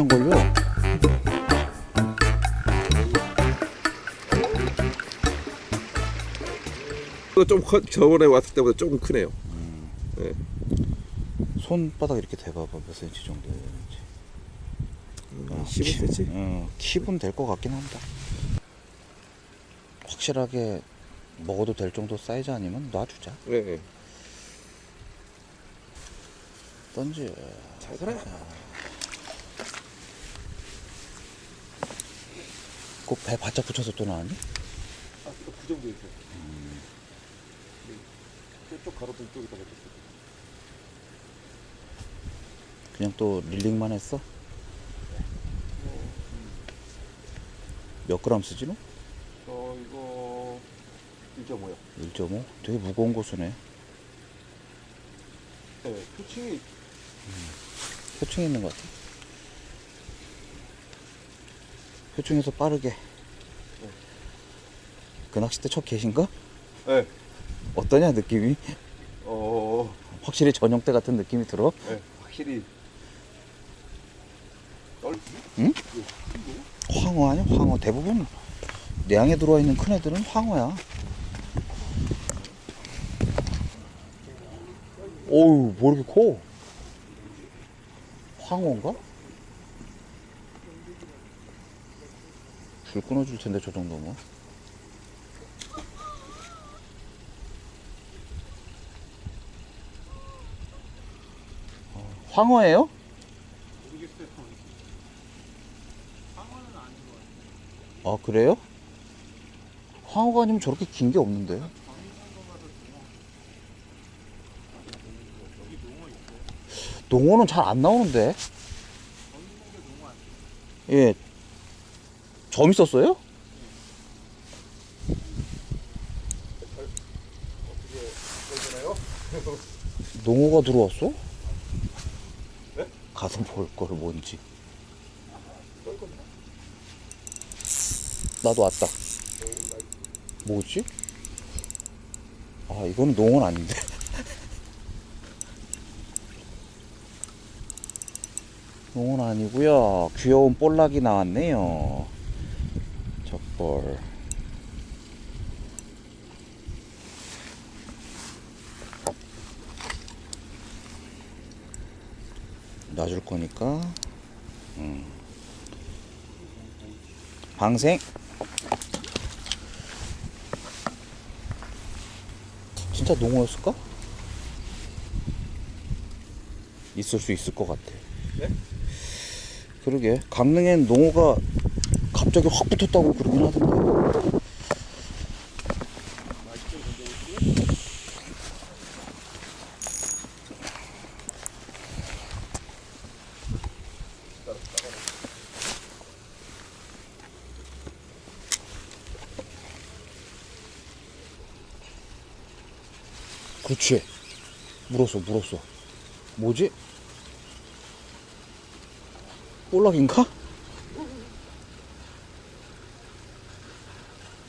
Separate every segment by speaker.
Speaker 1: 비싼걸요? 좀 커, 저번에 왔을 때보다 조금 크네요. 음. 네.
Speaker 2: 손바닥 이렇게 대봐봐 몇 센치 정도 되는지.
Speaker 1: 음, 15cm?
Speaker 2: 어, 어 될것 같긴 합니다. 확실하게 먹어도 될 정도 사이즈 아니면 놔주자.
Speaker 1: 네, 네.
Speaker 2: 던지.
Speaker 1: 잘 살아.
Speaker 2: 그 배 바짝 붙여서 또 나왔니?
Speaker 1: 아, 그 정도 있어요. 음. 저쪽 가로등 쪽에다 뱉었어요.
Speaker 2: 그냥 또 릴링만 했어? 몇 그램 쓰지 너?
Speaker 1: 저 이거 1.5요.
Speaker 2: 1.5? 되게 무거운 고수네.
Speaker 1: 네, 표층이 음.
Speaker 2: 표층에 있는 것 같아. 표층에서 빠르게 그 낚싯대 첫 계신가?
Speaker 1: 네.
Speaker 2: 어떠냐 느낌이?
Speaker 1: 어,
Speaker 2: 확실히 전용 대 같은 느낌이 들어?
Speaker 1: 네, 확실히 떨.
Speaker 2: 황어 아니야? 황어 대부분 내양에 들어와 있는 큰 애들은 황어야. 어우 뭐 이렇게 커? 황어인가? 줄 끊어줄 텐데 저 정도면. 어, 황어예요? 아 그래요? 황어가 아니면 저렇게 긴 게 없는데 농어는 잘 안 나오는데 예. 점 있었어요? 농어가 들어왔어?
Speaker 1: 네?
Speaker 2: 가서 볼 걸 뭔지 나도 왔다. 뭐지? 아, 이거는 농은 아닌데. 농은 아니고요. 귀여운 볼락이 나왔네요. 적볼. 놔줄 거니까. 음. 방생. 진짜 농어였을까? 있을 수 있을 것 같아.
Speaker 1: 네?
Speaker 2: 그러게 강릉엔 농어가 갑자기 확 붙었다고 그러긴 하던데. 그렇지. 물었어, 물었어. 뭐지? 볼락인가?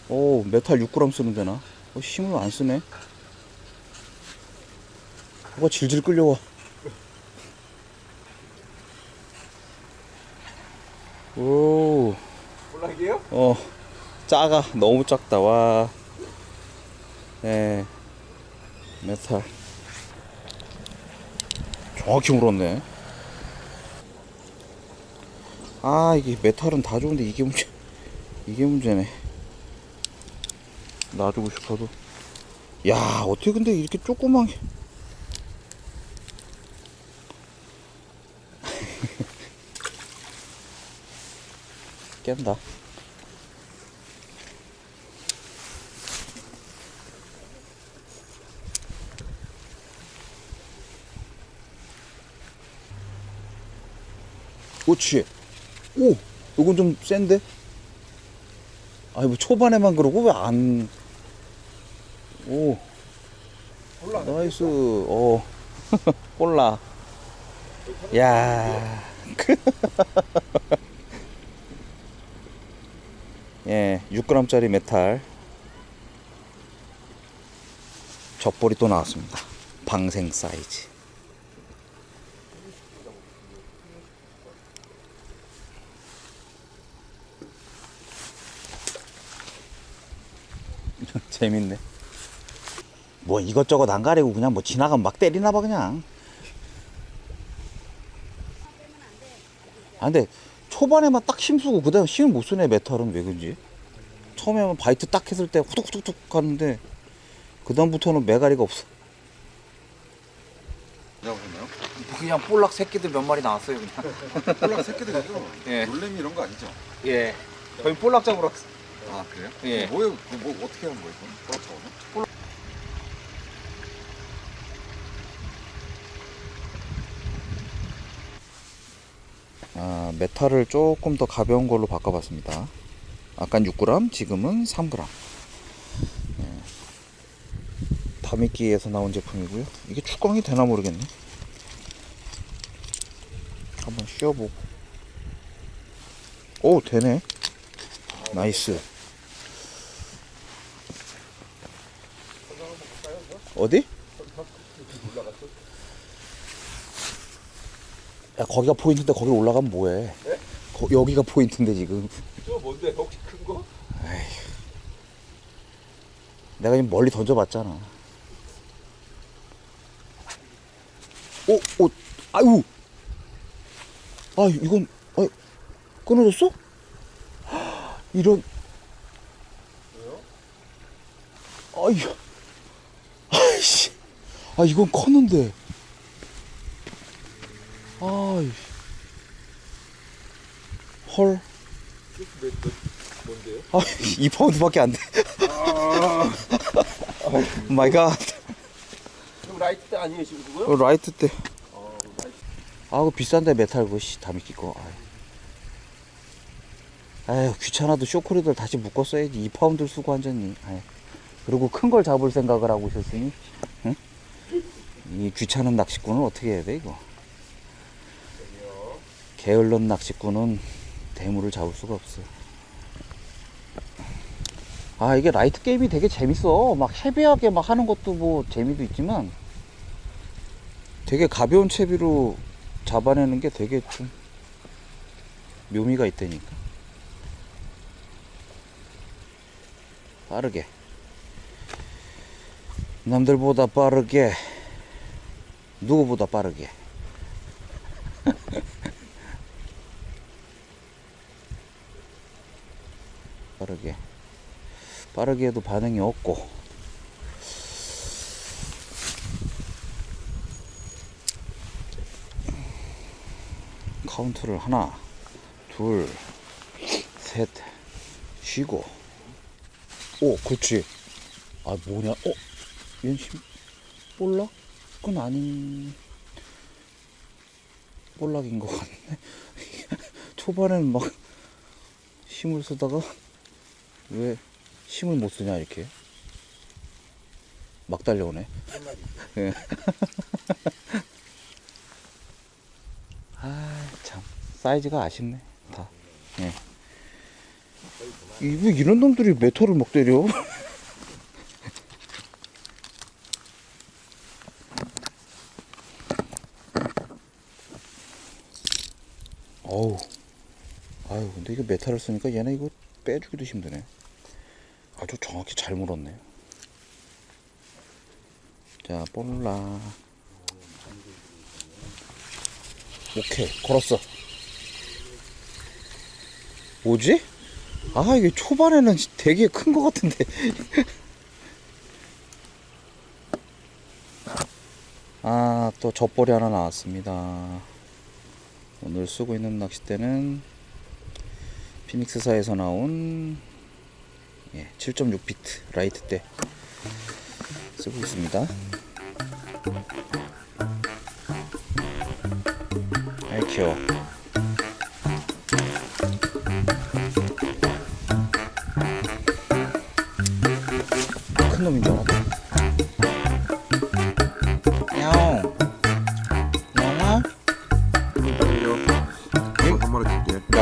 Speaker 2: 오, 메탈 6g 쓰는 데나? 어, 힘을 안 쓰네. 뭐가 질질 끌려와. 오,
Speaker 1: 볼락이에요?
Speaker 2: 어, 작아. 너무 작다. 와. 네. 메탈. 정확히 물었네. 아, 이게 메탈은 다 좋은데 이게 문제, 이게 문제네. 놔주고 싶어도. 야, 어떻게 근데 이렇게 조그만 게. 깬다. 그렇지. 오, 이건 좀 센데? 아니, 뭐 초반에만 그러고 왜 안. 오. 나이스. 어, 꼴라. 야. 예, 6g짜리 메탈. 젖볼이 또 나왔습니다. 방생 사이즈. 재밌네. 뭐 이것저것 안 가리고 그냥 뭐 지나가면 막 때리나 봐 그냥. 아 근데 초반에만 딱 힘쓰고 그다음 힘을 못 쓰네 메탈은 왜 그런지. 처음에만 바이트 딱 했을 때 후둑후둑 가는데 그다음부터는 메가리가 없어. 그냥 볼락 새끼들 몇 마리 나왔어요 그냥.
Speaker 1: 폴락 새끼들이죠?
Speaker 2: 예.
Speaker 1: 놀래미 이런 거 아니죠?
Speaker 2: 예. 거의 볼락 잡으러 왔어.
Speaker 1: 아 그래요?
Speaker 2: 예.
Speaker 1: 뭐예요? 뭐, 뭐 어떻게 하는 거예요? 그럼? 잡아서?
Speaker 2: 아, 메탈을 조금 더 가벼운 걸로 바꿔봤습니다. 아깐 6g, 지금은 3g. 예. 다미끼에서 나온 제품이고요. 이게 축광이 되나 모르겠네. 한번 씌워보고. 오, 되네. 나이스. 어디? 야 거기가 포인트인데 거기 올라가면 뭐해? 거- 여기가 포인트인데 지금.
Speaker 1: 저 뭔데? 혹시 큰 거?
Speaker 2: 내가 지금 멀리 던져봤잖아. 오, 오, 아유. 아, 이건, 아, 끊어졌어? 이런. 왜요? 아유. 아, 이건 컸는데. 아이. 헐.
Speaker 1: 몇, 몇, 뭔데요?
Speaker 2: 아, 2파운드밖에 안 돼. 마이 갓.
Speaker 1: 그럼 라이트 때 아니에요 지금 그거요?
Speaker 2: 어, 라이트 때. 아, 그거 비싼데 메탈 그거 씨, 다 미끼 거. 아유. 아유, 귀찮아도 쇼크리들 다시 묶어 써야지. 2파운드를 쓰고 앉았니. 아유. 그리고 큰 걸 잡을 생각을 하고 있었으니. 응? 이 귀찮은 낚시꾼은 어떻게 해야 돼, 이거? 게을른 낚시꾼은 대물을 잡을 수가 없어. 아, 이게 라이트 게임이 되게 재밌어. 막 헤비하게 막 하는 것도 뭐 재미도 있지만 되게 가벼운 채비로 잡아내는 게 되게 좀 묘미가 있다니까. 빠르게. 남들보다 빠르게. 누구보다 빠르게. 빠르게. 빠르게 해도 반응이 없고. 카운트를 하나, 둘, 셋, 쉬고. 오, 그렇지. 아, 뭐냐? 어? 얘 힘, 볼락? 그건 아닌, 볼락인 것 같네. 초반에는 막 힘을 쓰다가 왜 힘을 못 쓰냐, 이렇게. 막 달려오네. 예. 아, 참. 사이즈가 아쉽네. 다. 예. 이, 왜 이런 놈들이 메탈을 막 때려? 어우. 아유, 근데 이거 메탈을 쓰니까 얘네 이거 빼주기도 힘드네. 아주 정확히 잘 물었네. 자, 볼라. 오케이, 걸었어. 뭐지? 아, 이게 초반에는 되게 큰 것 같은데. 아, 또 젖볼이 하나 나왔습니다. 오늘 쓰고 있는 낚싯대는 피닉스사에서 나온 예, 7.6피트 라이트대 쓰고 있습니다. 아이 귀여워. 큰 놈인 줄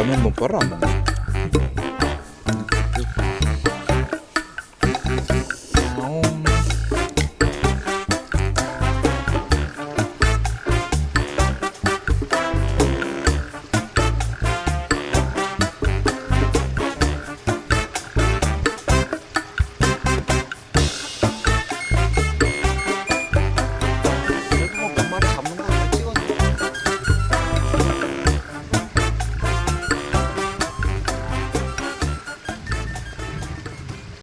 Speaker 2: 야옹아?